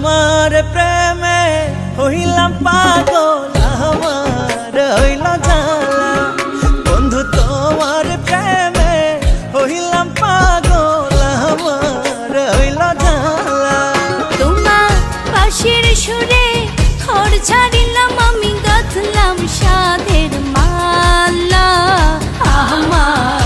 তোমার প্রেমে হইলাম পাগল, আমার হইল জালা বন্ধু, তোমার প্রেমে হইলাম পাগল, আমার হইল জালা তোমার পাশের সুরে খর ছাড়িলাম, আমি গাথলাম সাধের মাল্লা আমার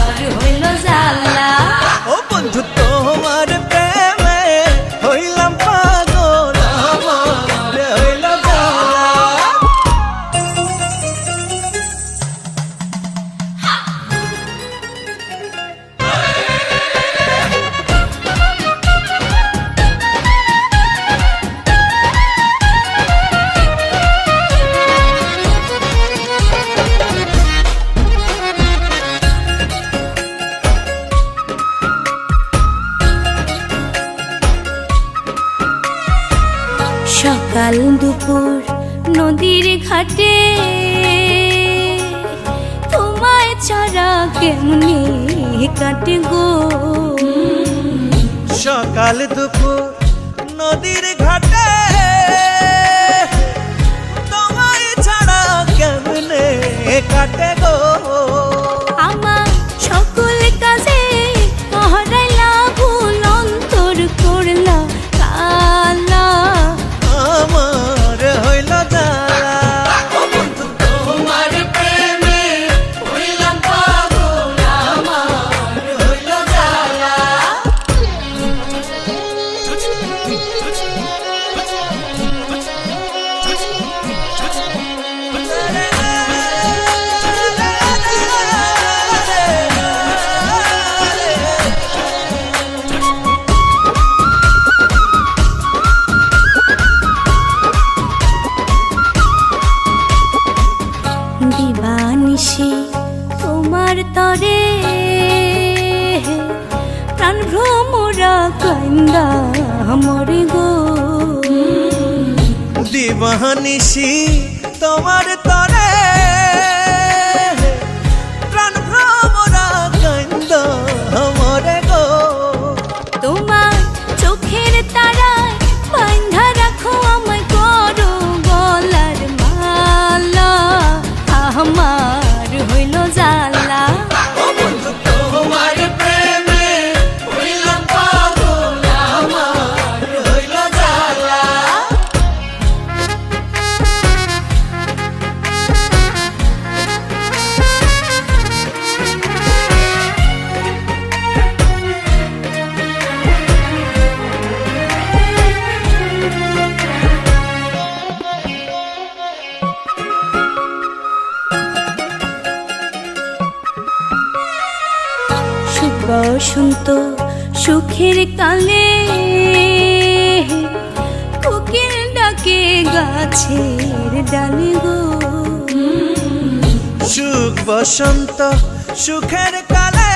সকাল দুপুর নদীর ঘাটে। তোমায় ছাড়া কেমনি কাটে গো? সকাল দুপুর নদীর ঘাটে। তোমায় ছাড়া কেমনে কাটে তোমার তরে। প্রাণ ভ্রমরা কান্দা মরে গো। দিবানিসি তোমার তরে বসন্ত সুখের কালে কোকিল ডাকে গাছের ডালে গো। সুখ বসন্ত সুখের কালে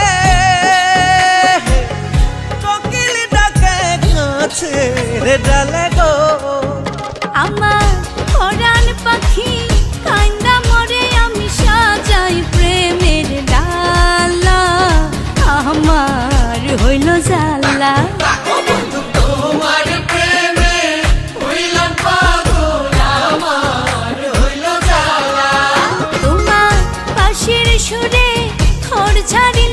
হইল জাল্লা তোমার পাশের সুরে থর সাধে